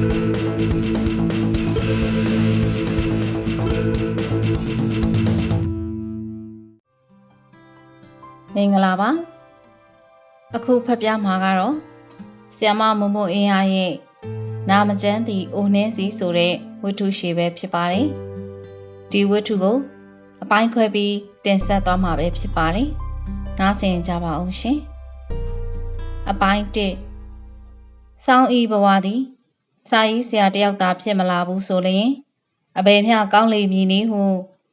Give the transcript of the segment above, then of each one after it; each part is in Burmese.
မင်္ဂလာပါအခုဖတ်ပြမှာကတော့ဆီယမမုံမုံအင်းရရဲ့နာမကျန်းသည့်အိုနှင်းစီဆိုတဲ့ဝတ္ထုရှည်ပဲဖြစ်ပါတယ်ဒီဝတ္ထုကို အပိုင်းခွဲပြီးတင်ဆက်သွားမှာပဲဖြစ်ပါတယ်နားဆင်ကြပါအောင်ရှင်အပိုင်း1စောင်းဤဘဝသည် စာရေးဆရာတယောက်သာဖြစ်မလာဘူးဆိုလျင်အဘယ်မျှကောင်းလိမ့်မည်နည်းဟု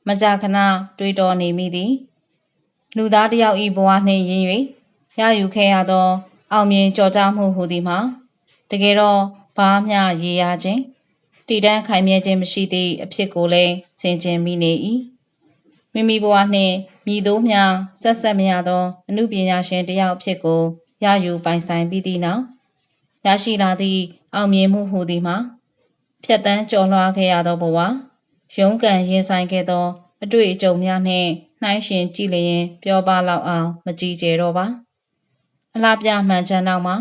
မကြာခဏတွေးတောနေမိသည်လူသားတစ်ယောက်ဤဘဝနှင့်ရင်း၍ရယူခဲ့ရသော အောင်မြင်ကြော်ကြားမှုဟူသည်မှာတကယ်တော့ဘာမျှရေရခြင်းတည်တံ့ခိုင်မြဲခြင်းမရှိသည့်အဖြစ်ကိုလည်းဆင်ခြင်မိနေ၏မိမိဘဝနှင့်မိတို့မျှဆက်ဆက်မရသောအမှုပညာရှင်တစ်ယောက်အဖြစ်ကိုရယူပိုင်ဆိုင်ပြီးသည့်နောက် ရရှိလာသည့်အောင်မြင်မှုဟူသည်မှာဖြတ်တန်းကျော်လွှားခဲ့ရသောဘဝရုန်းကန်ရင်ဆိုင်ခဲ့သော အတွေ့အကြုံများနှင့်နှိုင်းယှဉ်ကြည့်လျင် ပြောပါလောက်အောင် မကြည်ကြဲတော့ပါအလားပြမှန်ချမ်းနောက်မှာ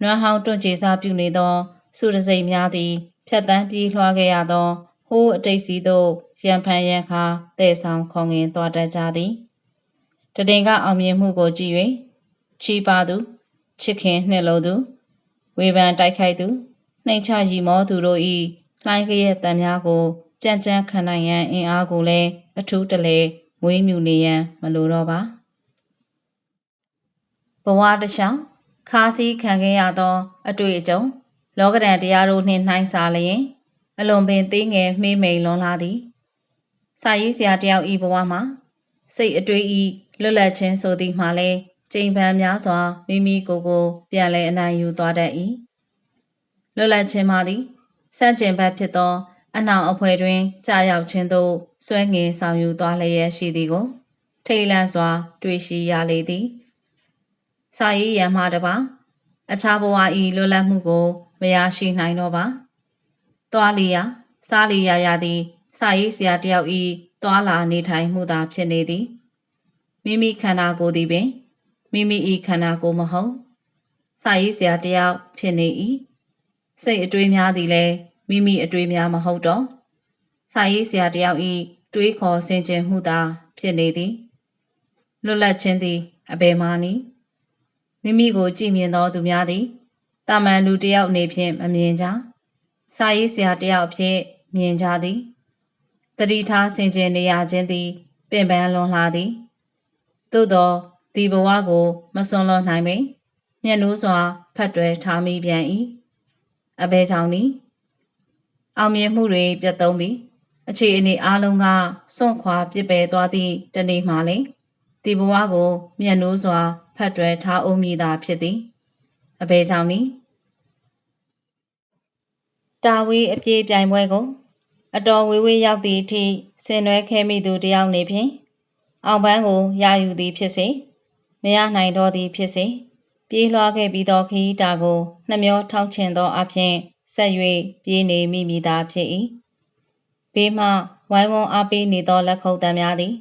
နွမ်းဟောင်းတွန့်ကျေစားပြုနေသောစုရစိတ်များသည်ဖြတ်တန်းပြေးလွှားခဲ့ရသောဟိုးအတိတ်စီသို့ရန်ဖန်ရန်ခါတဲ့ဆောင်ခေါငင်သွားတတ်ကြသည်တတိန်ကအောင်မြင်မှုကိုကြည့်၍ချီးပါသူချစ်ခင်နှစ်လုံးသူ ဝေဖန်တိုက်ခိုက်သူနှိမ်ချရီမောသူတို့ဤလှိုင်းကရဲ့တန်များကိုကြံ့ကြံ့ခံနိုင်ရန်အင်အားကိုလည်းအထူးတလဲမွေးမြူနေရန်မလိုတော့ပါဘဝတစ်လျှောက်ခါးစည်းခံခဲ့ရသောအတွေ့အကြုံလောကဒဏ်တရားတို့နှင့်နှိုင်းစာလျင် အလွန်ပင်သေးငယ်မှေးမိန်လွန်လာသည်စာရေးဆရာတယောက်ဤဘဝမှာစိတ်အတွေ့ဤလွတ်လပ်ခြင်းဆိုသည်မှာလဲ ချိန်ပန်းများစွာမိမိကိုယ်ကိုပြန်လဲအနိုင်ယူသွားတတ်၏လွတ်လပ်ခြင်းမှာသည်စန့်ကျင်ဘက်ဖြစ်သော အနောင်အဖွဲတွင်ကြာရောက်ခြင်းသို့ဆွဲငင်ဆောင်ယူသွားလျက်ရှိသည်ကိုထိတ်လန့်စွာ တွေ့ရှိရလေသည်စာရေးရန်မှတပါအခြားဘဝဤလွတ်လပ်မှုကိုမရရှိနိုင်တော့ပါသွားလျာစားလျာရသည်စာရေးဆရာတယောက်ဤသွားလာနေထိုင်မှုသာဖြစ်နေသည်မိမိခန္ဓာကိုယ်သည်ပင် မိမိဤခန္ဓာကိုယ်မဟုတ်စာရေးဆရာတယောက်ဖြစ်နေ၏စိတ်အတွေးများသည်လည်းမိမိအတွေးများမဟုတ်တော့စာရေးဆရာတယောက်ဤတွေးခေါ်ဆင်ခြင်မှုသာဖြစ်နေသည်လွတ်လပ်ခြင်းသည်အဘယ်မှနည်းမိမိကိုကြည်မြင်သောသူများသည်တာမန်လူတစ်ယောက်အနေဖြင့်မမြင်ကြစာရေးဆရာတစ်ယောက်အဖြစ်မြင်ကြသည်တတိထားဆင်ခြင်နေရခြင်းသည်ပင်ပန်းလွန်လှသည်သို့သော ဒီဘဝကိုမစွန့်လွတ်နိုင်ပေမျက်နှိုးစွာဖတ်တွယ်ထားမိပြန်၏အဘဲကြောင့်နီအောင်မြင်မှုတွေပြတ်သုံးပြီးအခြေအနေအလုံးကစွန့်ခွာပြစ်ပယ်သွားသည့်တနေ့မှလေဒီဘဝကိုမျက်နှိုးစွာဖတ်တွယ်ထားအောင်မိတာဖြစ်သည်အဘဲကြောင့်နီတာဝေးအပြေးပြိုင်ပွဲကိုအတော်ဝေးဝေးရောက်သည့်အထိဆင်နွှဲခဲမိသူတယောက်နေဖြင့်အောင်ပန်းကိုရယူသည်ဖြစ်စေ မရနိုင်တော့သည်ဖြစ်စေပြေးလွှားခဲ့ပြီးသောခီးတာကိုနှမျောထောက်ချင်သောအဖြစ်ဆက်၍ပြေးနေမိမိသာဖြစ်၏ဘေးမှဝိုင်းဝန်းအားပေးနေသောလက်ခုပ်တံများသည်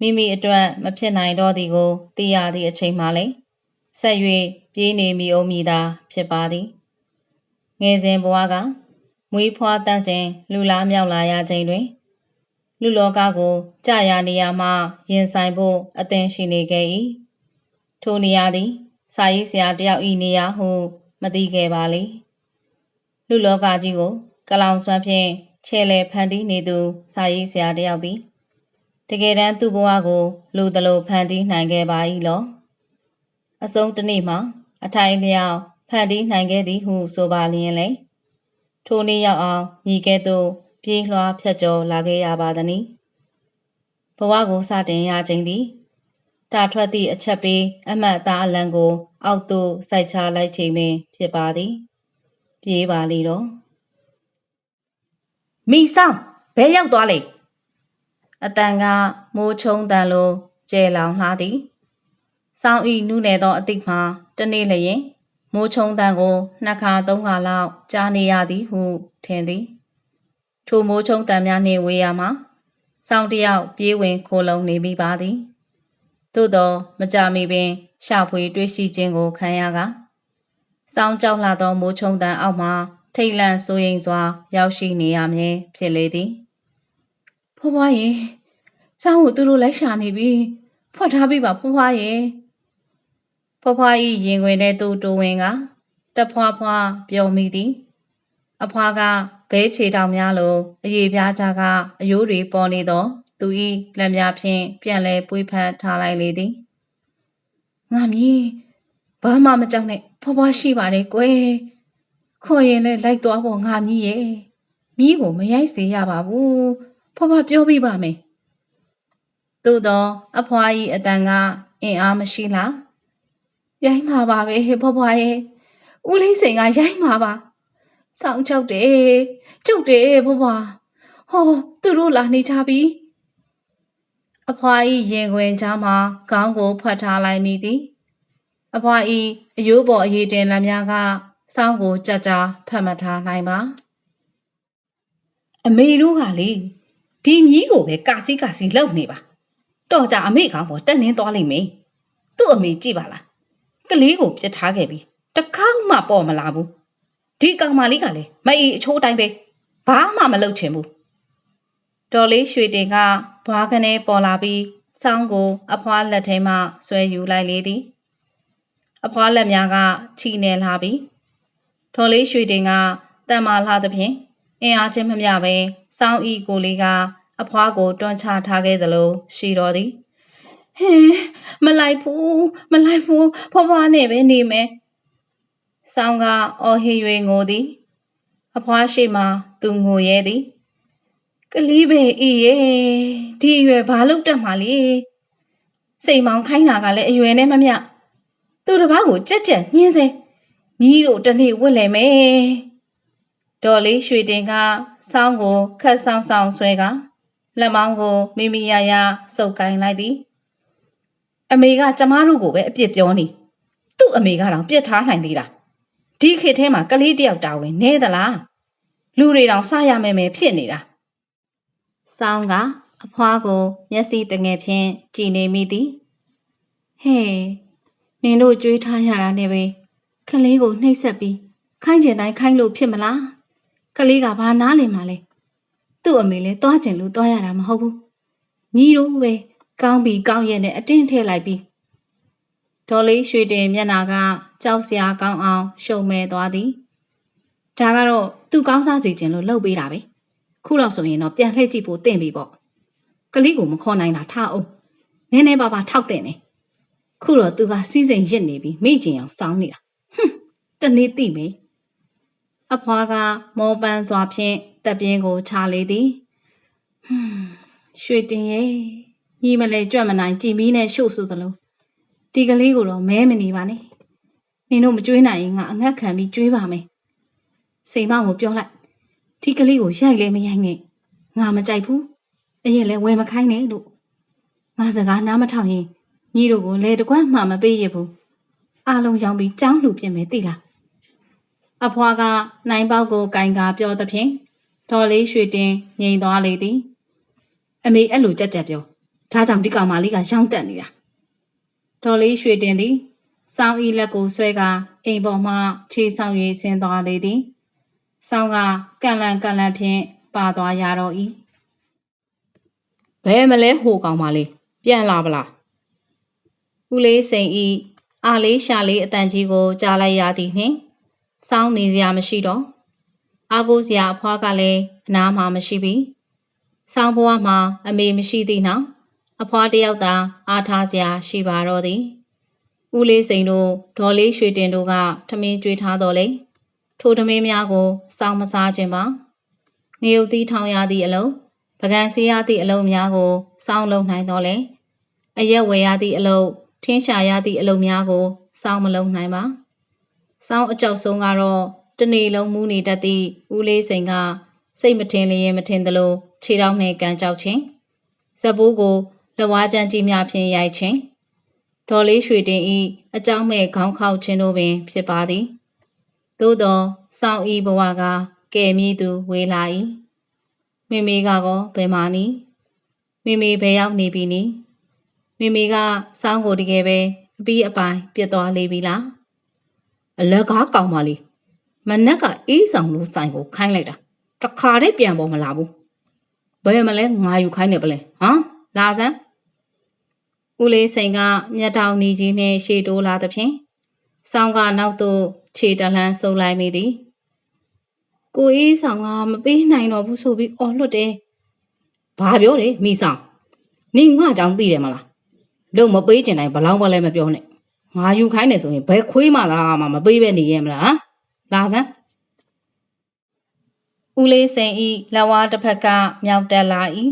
မိမိအတွက်မဖြစ်နိုင်တော့သည်ကိုသိရသည့်အချိန်မှလည်းဆက်၍ပြေးနေမိအောင်မိသာဖြစ်ပါသည်ငယ်စဉ်ဘဝကမွေးဖွားတန်းစဉ်လူလားမြောက်လာရခြင်းတွင် လူလောကကိုကြာရနေရမှရင်ဆိုင်ဖို့အသင်ရှိနေခဲ့၏ ထိုနေရာသည် စာရေးဆရာတယောက်ဤနေရာဟု မသိခဲ့ပါလေလူလောကကြီးကို ကလောင်စွမ်းဖြင့်ချဲလေဖန်တီးနေသူ စာရေးဆရာတယောက်သည်တကယ်တမ်းသူ့ဘဝကိုလူတလို့ဖန်တီးနိုင်ခဲ့ပါ၏လောအဆုံးတစ်နေ့မှာ အထိုင်လျောက်ဖန်တီးနိုင်ခဲ့သည်ဟုဆိုပါလျင်လေထိုနေ့ရောက်အောင်ညီကဲ့သို့ပြေးလွှားဖြတ်ကျော်လာခဲ့ရပါသည်။ဘဝကိုစတင်ရခြင်းသည် တာထွက်သည့်အချက်ပေးအမှတ်အသားအလံကို အောက်သို့စိုက်ချလိုက်ချိန်ပင်ဖြစ်ပါသည်။ပြေးပါလေတော့။မိဆောင်ဘဲရောက်သွားလေ။အတန်ကမိုးချုံတန်လိုကျဲလောင်လှသည်။ဆောင်းဤနုနယ်သောအတိတ်မှာတနေ့လျင်မိုးချုံတန်ကိုနှစ်ခါသုံးခါလောက်ကြားနေရသည်ဟုထင်သည်ထိုမိုးချုံတန်များနှင့်ဝေးရမှာစောင်းတယောက်ပြေးဝင်ခိုးလုံးနေမိပါသည် သို့သောမကြမီပင် ရှာဖွေတွေ့ရှိခြင်းကိုခံရကစောင်းကြောက်လာသောမိုးချုံတန်အောက်မှထိတ်လန့်စိုးရိမ်စွာ ရောက်ရှိနေရမည်ဖြစ်လေသည်ဖွားဖွားရေစောင်းကိုသူတို့လိုက်ရှာနေပြီဖွက်ထားပြီပါဖွားဖွားရေဖွားဖွားဤရင်ခွင်ထဲသို့တိုးဝင်ကတဖွားဖွားပျော်မိသည် အဖွားကဘဲခြေတောင်များလိုအရေပြားကြားကအယိုးတွေပေါ်နေသော သူဤလက်များဖြင့်ပြန်လဲပွေးဖက်ထားလိုက်လေသည်ငါမီးဘာမှမကြောက်နဲ့ဖွားဖွားရှိပါတယ်ကွယ်ခေါ်ရင်လည်းလိုက်သွားဖို့ငါမီးရဲ့မီးကိုမရိုက်စေရပါဘူးဖွားဖွားပြောပြပါမယ်သို့တော့အဖွားဤအတန်ကအင်အားမရှိလားရိုက်မှာပါပဲဖွားဖွားရဲ့ဦးလေးစိန်ကရိုက်မှာပါစောင်းချုပ်တယ်ကျုပ်တယ်ဘဘဟောသူတို့လာနေကြပြီ အဖွားဤရင်ခွင်ချားမှာခေါင်းကိုဖွက်ထားလိုက်မိသည်အဖွားဤအယိုးပေါ်အရေးတင်လမ်းများကစောင်းကိုကြကြဖတ်မထားနိုင်ပါအမေတို့ကလေဒီမြီးကိုပဲကာစီကာစီလှုပ်နေပါတော့ကြအမေကောင်ပေါ်တက်နှင်းသွားလိမ့်မယ်သူ့အမေကြည့်ပါလားကလေးကိုပြစ်ထားခဲ့ပြီတကောက်မှပေါ်မလာဘူးဒီကောင်မလေးကလည်းမအီအချိုးတိုင်းပဲဘာမှမလုပ်ချင်ဘူးတော်လေးရွှေတင်က ဘွားကနေပေါ်လာပြီးစောင်းကို အဖွားလက်ထဲမှဆွဲယူလိုက်လေသည် အဖွားလက်များကချီနေလာပြီးတော်လေးရွှေတင်ကတန်မာလာသဖြင့်အင်အားချင်းမမျှပဲစောင်းဤကိုလေးကအဖွားကိုတွန်းချထားခဲ့သလိုရှိတော်သည်ဟင်းမလိုက်ဘူးမလိုက်ဘူးဖွားဖွားနဲ့ပဲနေမယ်ဆောင်းကအော်ဟစ်၍ငိုသည် အဖွားရှိမှသူငိုရဲသည် ကလေးပဲအေးရဲ့ဒီအရွယ်ဘာလို့တက်မှာလဲစိတ်မောင်ခိုင်းတာကလည်းအရွယ်နဲ့မမျှသူတစ်ပားကိုကြက်ကြက်ညှင်းစေညီတို့တစ်နေ့ဝစ်လဲမယ်ဒေါ်လေးရွှေတင်ကဆောင်းကိုခတ်ဆောင်ဆောင်ဆွဲကလက်မောင်းကိုမိမိရရစုပ်ကိုင်းလိုက်သည်အမေကကျမတို့ကိုပဲအပြစ်ပြောနေသူ့အမေကတော့ပြစ်ထားနိုင်သေးတာဒီခေတ်ထဲမှာကလေးတယောက်တာဝင်နေသလားလူတွေတောင်စားရမယ်မယ်ဖြစ်နေတာ ဆောင်းကအဖွားကို မျက်စိတငယ်ဖြင့်ကြည်နေမိသည်ဟဲ့နင်တို့ကြွေးထားရတာနဲ့ပဲကလေးကိုနှိပ်စက်ပြီးခိုင်းကျင်တိုင်းခိုင်းလို့ဖြစ်မလားကလေးကဘာနားလည်မှာလဲသူ့အမေလည်းသွားကျင်လို့သွားရတာမဟုတ်ဘူးညီတို့ပဲကောင်းပြီကောင်းရဲ့နဲ့အတင်းထည့်လိုက်ပြီးဒေါ်လေးရွှေတင်မျက်နာကကြောက်စရာကောင်းအောင်ရှုံမဲသွားသည်ဒါကတော့သူ့ကောင်းစားစီခြင်းလို့လှုပ်ပေးတာပဲ ခုလောက်ဆိုရင်တော့ပြန်လှည့်ကြည့်ဖို့တင့်ပြီပေါ့ကလေးကိုမခေါ်နိုင်တာထားအောင်နည်းနည်းပါးပါထောက်တဲ့နေခုတော့သူကစီးစိမ်ရစ်နေပြီးမိကျင်အောင်စောင်းနေတာဟွန်းတနေ့သိမေအဖွားကမောပန်းစွာဖြင့်တပ်ပြင်းကိုချလေသည်ဟွန်းရွှေတင်ရဲ့ညီမလဲကြွက်မနိုင်ကြည်မီးနဲ့ရှို့ဆိုသလိုဒီကလေးကိုတော့မဲမနေပါနဲ့နင်တို့မကြွေးနိုင်ရင်ငါအငတ်ခံပြီးကြွေးပါမယ်စိန်မကိုပြောလိုက် ဒီကလေးကိုရိုက်လဲမရိုက်နဲ့ငါမကြိုက်ဘူးအရင်လဲဝယ်မခိုင်းနဲ့လို့ငါစကားနားမထောင်ရင်ညီတို့ကိုလဲတကွက်မှမပေးရဘူးအားလုံးရောင်းပြီးကြောင်းလှူပြစ်မယ်သိလားအဖွားကနိုင်ပေါက်ကိုကင်ကာပြောသဖြင့်ဒေါ်လေးရွှေတင်ငြိမ်သွားလေသည်အမေအဲ့လိုကြက်ကြက်ပြောဒါကြောင့်ဒီကောင်မလေးကရောင်းတက်နေတာဒေါ်လေးရွှေတင်သည်စောင်းဤလက်ကိုဆွဲကာအိမ်ပေါ်မှခြေဆောင်၍ဆင်းသွားလေသည် စောင်းကကန့်လန့်ကန့်လန့်ဖြင့်ပါသွားရတော့၏ဘဲမလဲဟိုကောင်မလေးပြန်လာပလားဦးလေးစိန်ဤအာလေးရှာလေးအတန်ကြီးကိုကြားလိုက်ရသည်နှင့်စောင်းနေစရာမရှိတော့အာကိုစရာအဖွားကလည်းအနားမှာမရှိပြီစောင်းဘွားမှာအမေမရှိသည့်နောက်အဖွားတယောက်သာအားထားစရာရှိပါတော့သည်ဦးလေးစိန်တို့ဒေါ်လေးရွှေတင်တို့ကထမင်းကြွေးထားတော်လေ ထိုထမင်းများကိုစောင်းမစားခြင်းပါငရုတ်သီးထောင်ရသည့်အလုံးပကံစီရသည့်အလုံးများကိုစောင်းလုံးနိုင်တော်လေအရက်ဝယ်ရသည့်အလုံးထင်းရှာရသည့်အလုံးများကိုစောင်းမလုံးနိုင်ပါစောင်းအကြောက်ဆုံးကတော့တနေ့လုံးမူးနေတတ်သည့်ဦးလေးစိန်ကစိတ်မထင်လျင်မထင်သလိုခြေထောက်နှင့်ကန်ကြောက်ခြင်းဇက်ပိုးကိုလဝါကြမ်းကြီးများဖြင့်ရိုက်ခြင်းဒေါ်လေးရွှေတင်ဤအကြောင်းမဲ့ခေါင်းခေါက်ခြင်းတို့ပင်ဖြစ်ပါသည် သို့သောစောင်းဤဘဝကကဲမြည်သူဝေလာ၏မိမိကကောဘယ်မှာနီမိမိဘယ်ရောက်နေပြီနီမိမိကစောင်းကိုတကယ်ပဲအပြီးအပိုင်ပြစ်သွားလေပြီလားအလက်ကားကောင်းပါလေမနက်ကအေးဆောင်လို့ဆိုင်ကိုခိုင်းလိုက်တာတခါတည်းပြန်ပေါ်မလာဘူးဘယ်မလဲငါယူခိုင်းနေပလဲဟမ်လာစမ်းဦးလေးစိန်ကမျက်တောင်နီကြီးနှင့်ရှေ့တိုးလာသဖြင့်ဆောင်းကနောက်သို့ ခြေတလန်းဆုပ်လိုက်မိသည်ကိုအေးဆောင်ကမပေးနိုင်တော့ဘူးဆိုပြီးအော်လွတ်တယ်ဘာပြောလဲမိဆောင်နေငါကြောင့်သိတယ်မလားလို့မပေးကျင်တိုင်းဘလောင်းဘလဲမပြောနဲ့ငါယူခိုင်းနေဆိုရင်ဘယ်ခွေးမှလားမှမပေးပဲနေရဲ့မလားဟမ်လာစမ်းဦးလေးစိန်ဤလက်ဝါးတစ်ဖက်ကမြောက်တက်လာ၏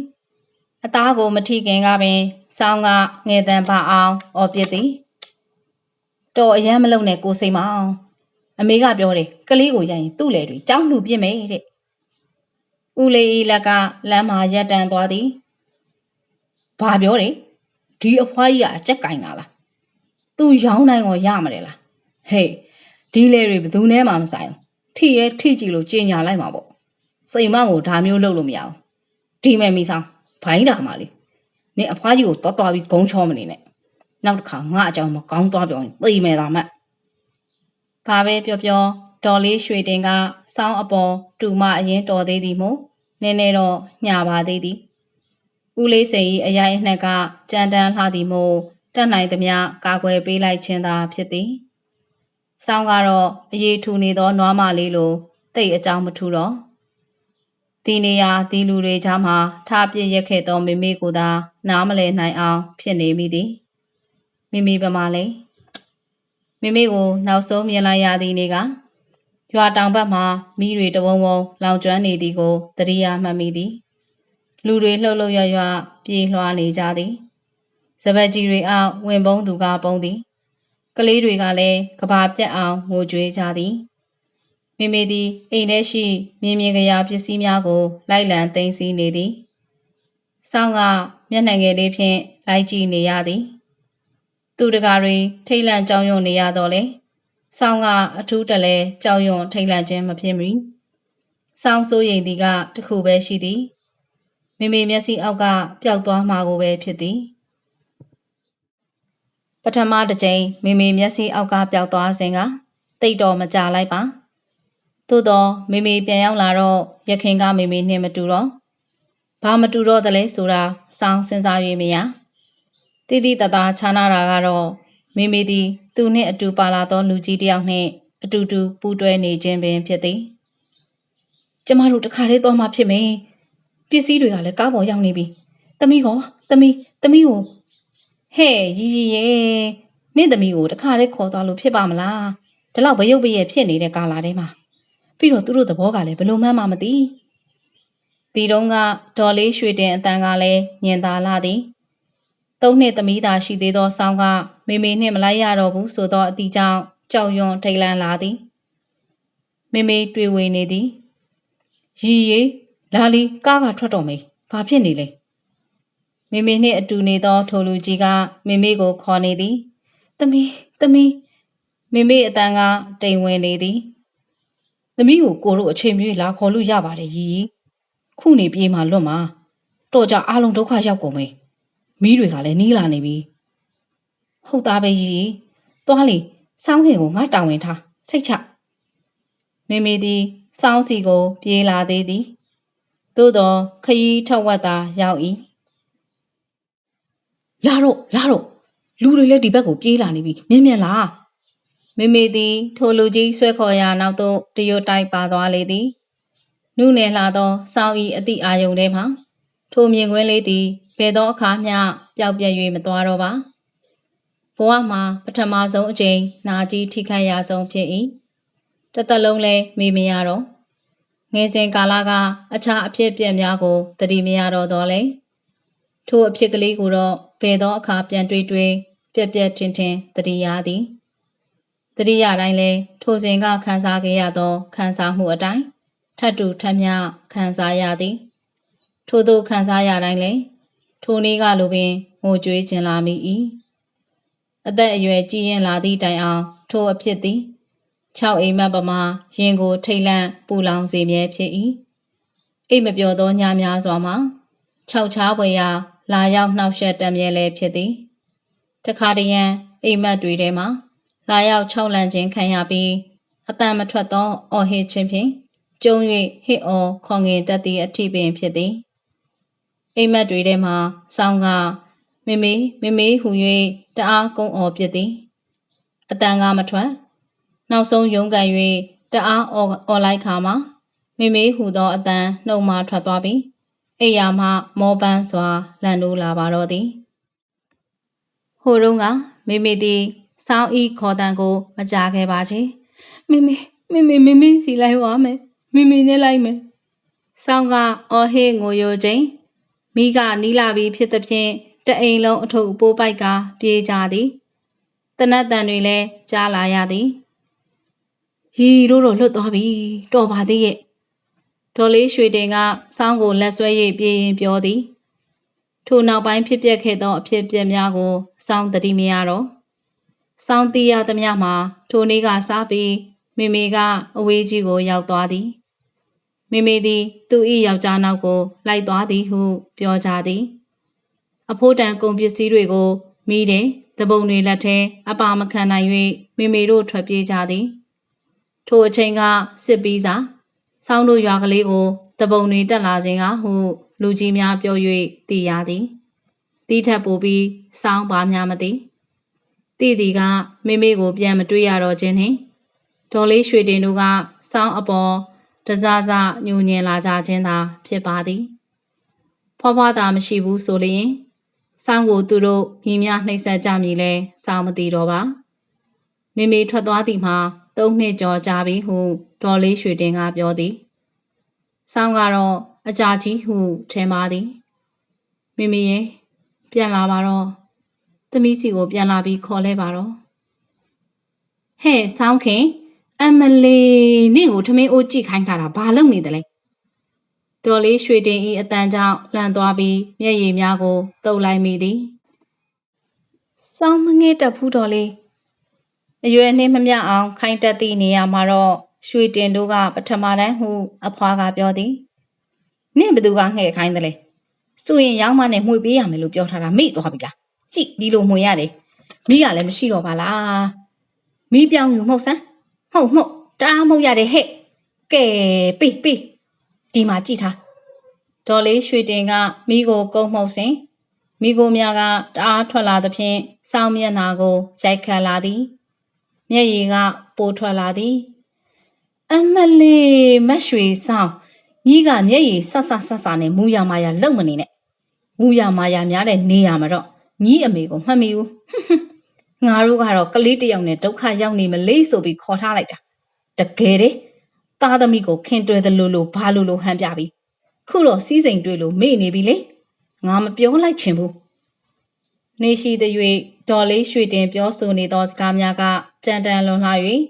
အသားကိုမထိခင်ကပင်ဆောင်းကငယ်တန်ပါအောင်အော်ပြစ်သည်တော်အရမ်းမလုံနဲ့ကိုစိန်မအောင် အမေကပြောတယ်ကလေးကိုရရင်သူ့လေတွေကြောက်လူပြစ်မယ်တဲ့ဦးလေးဤလက်ကလမ်းမှာရက်တန်သွားသည်ဘာပြောတယ်ဒီအဖွားကြီးကအကြက်ကင်လာလားသူရောင်းနိုင်ကိုရမတယ်လားဟေးဒီလေတွေဘယ်သူနဲ့မှမဆိုင်ဘူးထိရဲထိကြည့်လို့ကြင်ညာလိုက်မှာပေါ့စိန်မကိုဒါမျိုးလုပ်လို့မရဘူးဒီမဲ့မိဆောင်ဘိုင်းတာမှလေနင်အဖွားကြီးကိုတော်တော်ပြီးဂုံချောမနေနဲ့နောက်တစ်ခါငါအကြောင်းမကောင်းသွားပြောရင်သိမယ်သာမှတ် ဘာပဲပြောပြောဒေါ်လေးရွှေတင်ကစောင်းအပေါ်တူမအရင်တော်သေးသည်မို့နည်းနည်းတော့ညာပါသေးသည်ဦးလေးစိန်ဤအရိုင်အနှက်ကကြမ်းတမ်းလှသည်မို့တက်နိုင်သမျှကာကွယ်ပေးလိုက်ခြင်းသာဖြစ်သည်။ဆောင်းကတော့အရေးထူနေသောနွားမလေးလိုတိတ်အကြောင်းမထူတော့ဒီနေရာဒီလူတွေကြားမှာထားပြစ်ရက်ခဲ့သောမိမိကိုသာနားမလည်နိုင်အောင်ဖြစ်နေမိသည်မိမိပမာလဲ မိမိကိုနောက်ဆုံးမြင်လိုက်ရသည့်နေ့ကရွာတောင်ဘက်မှမိတွေတဝုံဝုံလောင်ကျွမ်းနေသည်ကိုသတိရမှတ်မိသည်လူတွေလှုပ်လှုပ်ရွရွပြေးလွှားနေကြသည်စပက်ကြီးတွေအောက်ဝင်ပုံးသူကပုံးသည်ကလေးတွေကလည်းကဘာပြက်အောင်ငိုကြွေးကြသည်မိမိသည်အိမ်ထဲရှိမြင်းမြင်ကြရာပစ္စည်းများကို လိုက်လံသိမ်းဆည်းနေသည်စောင်းကမျက်နှာငယ်လေးဖြင့်လိုက်ကြည့်နေရသည် သူတကာတွေထိတ်လန့်ကြောင်ရွံ့နေရတော့လေဆောင်းကအထူးတလဲကြောင်ရွံ့ထိတ်လန့်ခြင်းမဖြစ်မီဆောင်းစိုးရိမ်သည်ကတခုပဲရှိသည်မိမိမျက်စိအောက်ကပျောက်သွားမှာကိုပဲဖြစ်သည်ပထမတစ်ကြိမ်မိမိမျက်စိအောက်ကပျောက်သွားစဉ်ကတိတ်တော်မကြလိုက်ပါသို့တော့မိမိပြန်ရောက်လာတော့ရခင်ကမိမိနှင့်မတူတော့ဘာမတူတော့တလဲဆိုတာစောင်းစဉ်းစား၍မရ တိတိတသားခြားနာတာကတော့မိမိသည်သူနှင့်အတူပါလာသောလူကြီးတယောက်နှင့်အတူတူပူးတွဲနေခြင်းပင်ဖြစ်သည်ကျမတို့တခါလေးသွားမှဖြစ်မယ်ပစ္စည်းတွေကလည်းကားပေါ်ရောက်နေပြီ။သမီးကောသမီးသမီးကိုဟဲ့ရီရီရဲ့နင့်သမီးကိုတခါလေးခေါ်သွားလို့ဖြစ်ပါမလား။ဒီလောက်ဘရုပ်ဘရဲ့ဖြစ်နေတဲ့ကာလာထဲမှာပြီးတော့သူတို့သဘောကလည်းဘလို့မှန်းမှမသိ။ဒီတော့ကဒေါ်လေးရွှေတင်အတန်ကလည်းညင်သာလာသည်။ သုံးနှစ်သမီးသာရှိသေးသောဆောင်းကမေမေနှင့်မလိုက်ရတော့ဘူးဆိုတော့အတီကြောင့်ကြောက်ရွံ့ထိတ်လန့်လာသည်။မေမေတွေ့ဝေနေသည်။ရီရီလာလီကားကထွက်တော့မေးဘာဖြစ်နေလဲမိမိနှင့်အတူနေသောထိုလူကြီးကမိမိကိုခေါ်နေသည်သမီးသမီးမိမိအတန်ကတိမ်ဝင်နေသည်သမီးကိုကိုတို့အချိန်မြေးလာခေါ်လို့ရပါတယ်ရီခုနေပြေးမှလွတ်မှာတော့ကြအားလုံးဒုက္ခရောက်ကုန်မေး မီးတွေကလည်းနီးလာနေပြီဟုတ်သားပဲရီသွားလေစောင်းခင်ကိုငါတောင်းဝင်ထားစိတ်ချမိမိသည်စောင်းစီကို ပြေးလာသေးသည်သို့တော့ခရီးထောက်ဝက်သာရောက်၏လာတော့လာတော့လူတွေလည်းဒီဘက်ကိုပြေးလာနေပြီမြင်မြင်လားမေမေသည်ထိုလူကြီးဆွဲခေါ်ရာနောက်သို့တရွတ်တိုက်ပါသွားလေသည်နုနယ်လာသောစောင်းဤအတိအာယုန်ထဲမှထိုမြင်ကွင်းလေးသည် ဘယ်သောအခါမျှပျောက်ပြက်၍မသွားတော့ပါဘဝမှာပထမဆုံးအကြိမ်နာကြီးထိခိုက်ရဆုံးဖြစ်၏တသက်လုံးလဲမေ့မရတော့ငယ်စဉ်ကာလကအခြားအဖြစ်အပျက်များကိုသတိမရတော့တော့လေထိုအဖြစ်ကလေးကိုတော့ဘယ်သောအခါပြန်တွေးတွေးပြက်ပြက်ထင်ထင်သတိရသည်သတိရတိုင်းလဲထိုစဉ်ကခံစားခဲ့ရသောခံစားမှုအတိုင်းထပ်တူထပ်မျှခံစားရသည် ထို့သောခံစားရတိုင်းလဲ ထိုနေ့ကလိုပင်ငိုကြွေးခြင်းလာမိ၏အသက်အရွယ်ကြီးရင်လာသည့်တိုင်အောင် ထိုအဖြစ်သည်6အိမ်မက်ပမာရင်ကိုထိတ်လန့်ပူလောင်စေမြဲဖြစ်၏အိမ်မပြောသောညများစွာမှာ6ချားပွဲရာ လာရောက်နှောက်ယှက်တံမြဲလည်းဖြစ်သည်တခါတရံအိမ်မက်တွေထဲမှာလာရောက်၆လန့်ခြင်းခံရပြီးအတန်မထွက်သောအော်ဟစ်ခြင်းဖြင့်ကျုံ၍ဟစ်အော်ခေါငင်တတ်သည့်အထိပင်ဖြစ်သည် အိမ်မက်တွေထဲမှဆောင်းကမေမေမေမေဟူ၍တအားကုန်းအော်ပြစ်သည်အတန်ကမထွက်နောက်ဆုံးရုန်းကန်၍တအားအော်အော်လိုက်ခါမှာမေမေဟူသောအတန်နှုတ်မှထွက်သွားပြီးအိယာမှမောပန်းစွာလန်နိုးလာပါတော့သည်ဟိုတုန်းကမေမေသည်စောင်းဤခေါ်တန်ကို မကြားခဲ့ပါချေမေမေမေမေမေမေစီလိုက်ဝါမယ်မေမေနဲ့လိုက်မယ်စောင်းကအော်ဟစ်ငိုယိုခြင်း မိကနီးလာပြီးဖြစ်သဖြင့်တအိမ်လုံးအထုပ်အပိုးပိုက်ကပြေးကြသည်တနတ်တန်တွေလည်းကြားလာရသည်ရီတို့တော့လွတ်သွားပြီတော်ပါသေးရဲ့ဒေါ်လေးရွှေတင်ကစောင်းကိုလက်ဆွဲ၍ပြေးရင်ပြောသည်ထိုနောက်ပိုင်းဖြစ်ပျက်ခဲ့သောအဖြစ်အပျက်များကိုစောင်းတတိမရတော့စောင်းတီးရသမျှမှာထိုနေ့ကစားပြီးမိမိကအဝေးကြီးကိုရောက်သွားသည် မိမိသည် သူ၏ယောက်ျားနောက်ကို လိုက်သွားသည်ဟု ပြောကြသည် အဖိုးတန်ကုန်ပစ္စည်းတွေကိုမိတယ်တပုံတွေလက်ထဲအပါမခံနိုင်၍မိမိတို့ထွက်ပြေးကြသည်ထိုအချိန်ကစစ်ပြီးစာစောင်းတို့ရွာကလေးကိုတပုံတွေတက်လာစဉ်ကဟုလူကြီးများပြော၍သိရသည်တီးထက်ပိုပြီးစောင်းပါများမသိတီးသည်ကမိမိကိုပြန်မတွေ့ရတော့ခြင်းနှင့်ဒေါ်လေးရွှေတင်တို့ကစောင်းအပေါ် တစားစားညူညင်လာကြခြင်းသာဖြစ်ပါသည်ဖွားဖွားသာမရှိဘူးဆိုလျင်စောင်းကိုသူတို့မြင်းများနှိပ်စက်ကြမည်လဲစောင်းမသိတော့ပါမိမိထွက်သွားသည်မှာသုံးနှစ်ကျော်ကြာပြီဟုဒေါ်လေးရွှေတင်ကပြောသည်စောင်းကတော့အကြာကြီးဟုထင်ပါသည်မိမိရဲ့ပြန်လာပါတော့သမီးစီကိုပြန်လာပြီးခေါ်လဲပါတော့ဟဲ့စောင်းခင် အမလေးနင့်ကိုထမင်းအိုးကြည့်ခိုင်းထားတာဘာလုပ်နေသလဲဒေါ်လေးရွှေတင်ဤအတန်ကြောင့်လှန်သွားပြီးမျက်ရည်များကိုတုပ်လိုက်မိသည်စောင်းမငဲ့တက်ဖူးတော်လေးအရွယ်နှင်းမမြအောင်ခိုင်းတက်သည့်နေရာမှာတော့ရွှေတင်တို့ကပထမတန်းဟု အဖွားကပြောသည်နင့်ဘသူကငှဲ့ခိုင်းတယ်လဲဆိုရင်ရောင်းမနဲ့မှွေပေးရမယ်လို့ပြောထားတာမိသွားပြီလားကြည့်ဒီလိုမှွေရတယ်မိကလည်းမရှိတော့ပါလားမိပြောင်းယူမှုတ်စမ်း ဟုတ်မှုတ်တအားမှုတ်ရတယ်ဟဲ့ကဲပေးပေးဒီမှာကြည့်ထားဒေါ်လေးရွှေတင်ကမိကိုကုန်းမှုတ်စဉ်မိကိုများကတအားထွက်လာသဖြင့်စောင်းမျက်နာကိုရိုက်ခတ်လာသည်မျက်ရည်ကပိုထွက်လာသည် အမလေးမတ်ရွှေဆောင်ညီကမျက်ရည်ဆဆဆဆနဲ့မူရမာယာလုံမနေနဲ့မူရမာယာများတဲ့နေရမှာတော့ညီအမေကိုမှတ်မိဘူး ငါတို့ကတော့ကလေးတယောက်နဲ့ဒုက္ခရောက်နေမလေးဆိုပြီးခေါ်ထားလိုက်တာတကယ်တဲ့သားသမီးကိုခင်တွယ်သလိုလိုဘာလိုလိုဟန်ပြပြီးခုတော့စီးစိမ်တွေ့လို့မေ့နေပြီလေငါမပြောလိုက်ချင်ဘူးနေရှိသည်၍ဒေါ်လေးရွှေတင်ပြောဆိုနေသောစကားများကကြံတန်လွန်လှ၍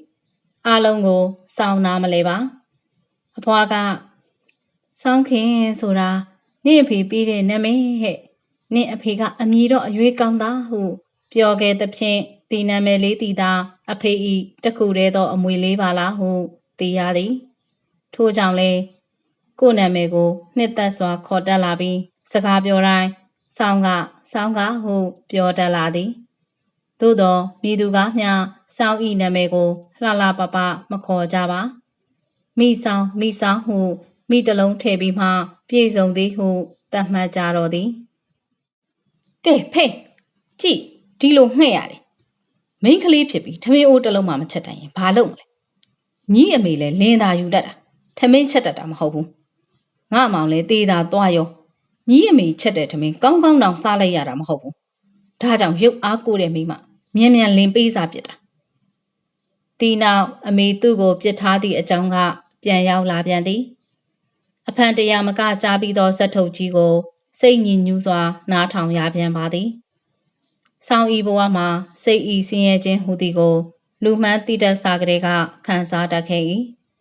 အလုံးကိုစောင်းနာမလဲပါအဖွားကစောင်းခင်ဆိုတာနင့်အဖေပြီးတဲ့နာမည်ဟဲ့နင့်အဖေကအမည်တော့အရွေးကောင်းသားဟု ပြောခဲ့သဖြင့်ဒီနာမည်လေးတည်သာ အဖေဤတခုတည်းသော အမွေလေးပါလားဟုသိရသည်ထို့ကြောင့်လဲကို့နာမည်ကို နှစ်သက်စွာ ခေါ်တက်လာပြီး စကားပြောတိုင်းစောင်းကစောင်းကဟုပြောတတ်လာသည်သို့သောမိသူကမျှစောင်းဤနာမည်ကိုလှလှပပမခေါ်ကြပါမိဆောင်မိဆောင်ဟုမိတလုံးထည့်ပြီးမှပြည့်စုံသည်ဟုသတ်မှတ်ကြတော်သည်ကဲဖေးကြည့် ဒီလိုငှဲ့ရတယ်မိန်းကလေးဖြစ်ပြီးထမင်းအိုးတစ်လုံးမှမချက်တိုင်ရင်ဘာလုပ်မလဲညီအမေလည်းလင်းသာယူတတ်တာထမင်းချက်တတ်တာမဟုတ်ဘူးငါမောင်လည်းတေးသာသွားရောညီအမေချက်တဲ့ထမင်းကောင်းကောင်းတောင်စားလိုက်ရတာမဟုတ်ဘူးဒါကြောင့်ရုပ်အားကိုတဲ့မိမမြန်မြန်လင်ပေးစားပြစ်တာတီနောက်အမေသူ့ကိုပြစ်ထားသည့်အကြောင်းကပြန်ရောက်လာပြန်သည်အဖန်တရာမကကြားပြီးသောဇက်ထုတ်ကြီးကို စိတ်ညစ်ညူးစွာနားထောင်ရပြန်ပါသည်။ ဆောင်းဤဘဝမှာစိတ်ဤဆင်းရဲခြင်းဟူသည်ကို လူမှန်းတည်တတ်စာကလေးကခံစားတတ်ခဲ့၏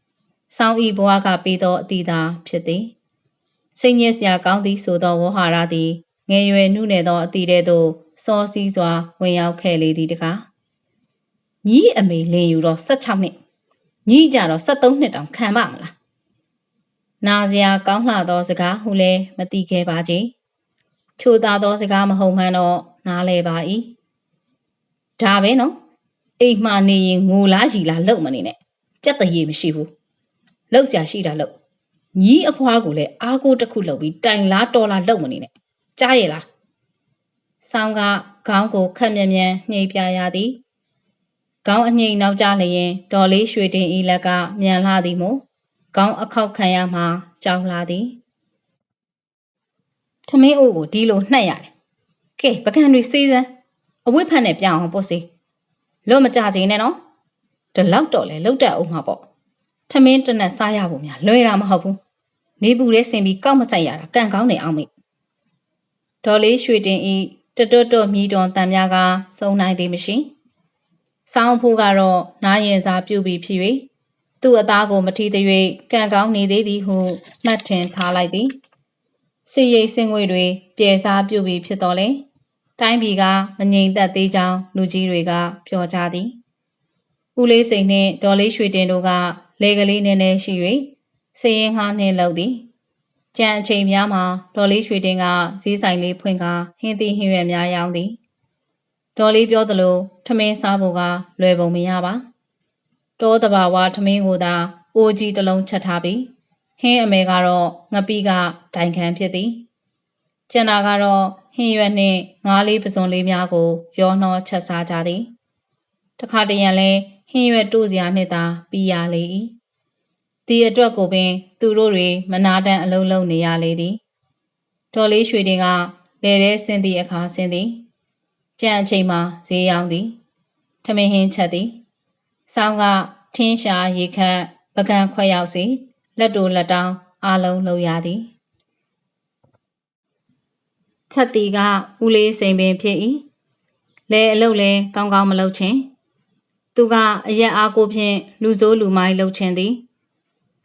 ။ဆောင်းဤဘဝကပြီးသောအတိသာဖြစ်သည်။စိတ်ညစ်စရာကောင်းသည်ဆိုသောဝဟရာသည်ငယ်ရွယ်နှုနယ်သောအတိတဲ့သို့စောစီးစွာဝင်ရောက်ခဲ့လေသည်တကား။ညီအမေလင်ယူတော့16နှစ်ညီကြတော့73နှစ်တောင်ခံပါမလားနာစရာကောင်းလှသောစကားဟုလည်းမသိခဲ့ပါကြ။ချိုသာသောစကားမဟုတ်မှန်းတော့ နားလဲပါ၏။ဒါပဲနော်။အိမ်မှနေရင်ငိုလားရီလားလုံမနေနဲ့ကြက်တရေမရှိဘူးလောက်ဆရာရှိတာလောက်ညီအဖွားကိုလည်းအားကိုးတစ်ခုလောက်ပြီးတိုင်လားတော်လားလောက်မနေနဲ့ကြားရလားဆောင်းကခေါင်းကိုခက်မြက်မြန်ညှိပြရသည်ခေါင်းအငိမ့်နောက်ကျလျင်ဒေါ်လေးရွှေတင်ဤလက်ကမြန်လာသည်မို့ခေါင်းအခောက်ခံရမှကြောက်လာသည်ထမင်းအိုးကိုဒီလိုနှက်ရတယ် ကဲပကံတွေစေးစမ်းအဝတ်ဖက်နဲ့ပြောင်းအောင်ပို့စီလွတ်မကြစေနဲ့နော်ဒီလောက်တော့လေလောက်တက်အောင်မှာပေါ့ထမင်းတစ်နက်စားရဖို့များလွယ်တာမဟုတ်ဘူးနေပူရဲဆင်ပြီးကောက်မဆိုင်ရတာကန့်ကောင်းနေအောင်မိဒေါ်လေးရွှေတင်ဤတတွတ်တွတ်မြည်တော်တန်များကစုံနိုင်သည်မရှိဆောင်းဖိုးကတော့နားရင်စာပြုတ်ပြီးဖြစ်၍သူ့အသားကိုမထီသေး၍ကန့်ကောင်းနေသေးသည်ဟုမှတ်ထင်ထားလိုက်သည်စီရိတ်စင်ငွေတွေပြေစားပြုတ်ပြီးဖြစ်တော်လဲ တိုင်းပြည်ကမငြိမ်သက်သေးကြောင်းလူကြီးတွေကပြောကြသည်ဦးလေးစိန်နှင့်ဒေါ်လေးရွှေတင်တို့ကလေကလေးနည်းနည်းရှိ၍စည်ရင်ငှားနှင်းလောက်သည်ကြံအချိန်များမှာဒေါ်လေးရွှေတင်ကဈေးဆိုင်လေးဖွင့်ကာဟင်းသီးဟင်းရွက်များရောင်းသည်ဒေါ်လေးပြောသလိုထမင်းစားဖို့ကလွယ်ပုံမရပါတောတဘာဝထမင်းကိုသာအိုးကြီးတစ်လုံးချက်ထားပြီးဟင်းအမေကတော့ငပိကတိုင်ခံဖြစ်သည်ကျန်တာကတော့ ဟင်းရွက်နှင့်ငါးလေးပစုံလေးများကို ရောနှောချက်စားကြသည်တခါတရံလဲဟင်းရွက်တို့စရာနှင့်သာပြီးရလေ၏ဒီအတွက်ကိုပင် သူတို့တွေမနာတမ်းအလုံးလုံးနေရလေသည်ဒေါ်လေးရွှေတင်ကလဲတဲ့ဆင်းသည့်အခါဆင်းသည်ကြံအချိန်မှာဈေးရောင်းသည်ထမင်းဟင်းချက်သည်ဆောင်းကထင်းရှာရေခတ်ပကံခွက်ရောက်စီလက်တိုလက်တောင်းအလုံးလုံးရသည် ခတ်တီကဦးလေးစိန်ပင်ဖြစ်၏လဲအလုတ်လဲကောင်းကောင်းမလုပ်ချင်းသူကအရက်အားကိုဖြင့်လူစိုးလူမိုင်းလှုပ်ခြင်းသည်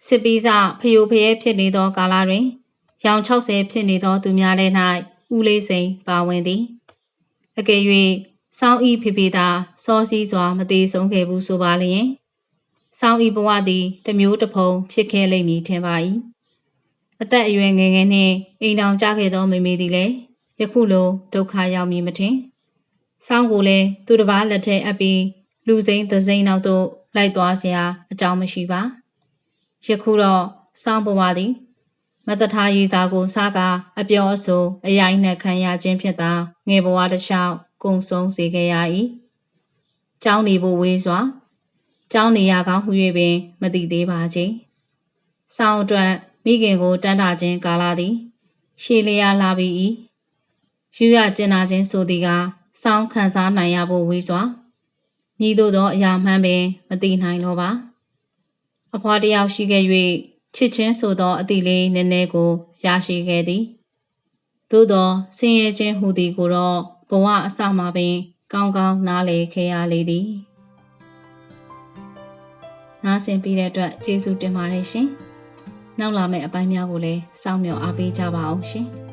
စစ်ပီးစဖယိုဖယဲဖြစ်နေသောကာလတွင်ရောင်60ဖြစ်နေသောသူများထဲ၌ဦးလေးစိန်ပါဝင်သည်အကယ်၍စောင်းဤဖေဖေသာစောစည်းစွာမသေးဆုံးခဲ့ဘူးဆိုပါလျင်စောင်းဤဘဝသည်တမျိုးတစ်ဖုံဖြစ်ခဲ့လိမ့်မည်ထင်ပါ၏အသက်အရွယ်ငယ်ငယ်နှင့်အိမ်တော်ကြခဲ့သောမိမိသည်လည်း ယခုလိုဒုက္ခရောက်မည်မထင်စောင်းကိုလည်းသူတစ်ပါးလက်ထဲအပ်ပြီးလူစိမ်းသစိမ်းနောက်သို့လိုက်သွားเสียအကြောင်းမရှိပါယခုတော့စောင်းပေါ်ပါသည်မတထားရေးစားကိုစားကအပြောအဆိုအယိုင်းနဲ့ခံရခြင်းဖြစ်သာငယ်ဘဝတစ်လျှောက်ကုံဆုံးစေခဲ့ရ၏ကျောင်းနေဖို့ဝေးစွာကျောင်းနေရကောင်းဟူ၍ပင် မသိသေးပါချေစောင်းအတွက်မိခင်ကိုတန်းတာခြင်းကာလာသည် ရှေလျာလာပြီ၏ ယူရကျင်နာခြင်းဆိုသည်ကစောင်းခံစားနိုင်ရဖို့ဝေးစွာမြည်သို့သောအရာမှန်ပင်မသိနိုင်တော့ပါအဖွားတယောက်ရှိခဲ့၍ချစ်ချင်းဆိုသောအသည့်လေးနည်းနည်းကိုရရှိခဲ့သည်သို့သောဆင်းရဲခြင်းဟူသည်ကိုတော့ဘဝအစမှပင် ကောင်းကောင်းနားလည်ခဲ့ရလေသည်နားဆင်ပြီးတဲ့အတွက်ကျေးဇူးတင်ပါတယ်ရှင်နောက်လာမယ့်အပိုင်းများကိုလည်းစောင့်မျှော်အားပေးကြပါအောင်ရှင်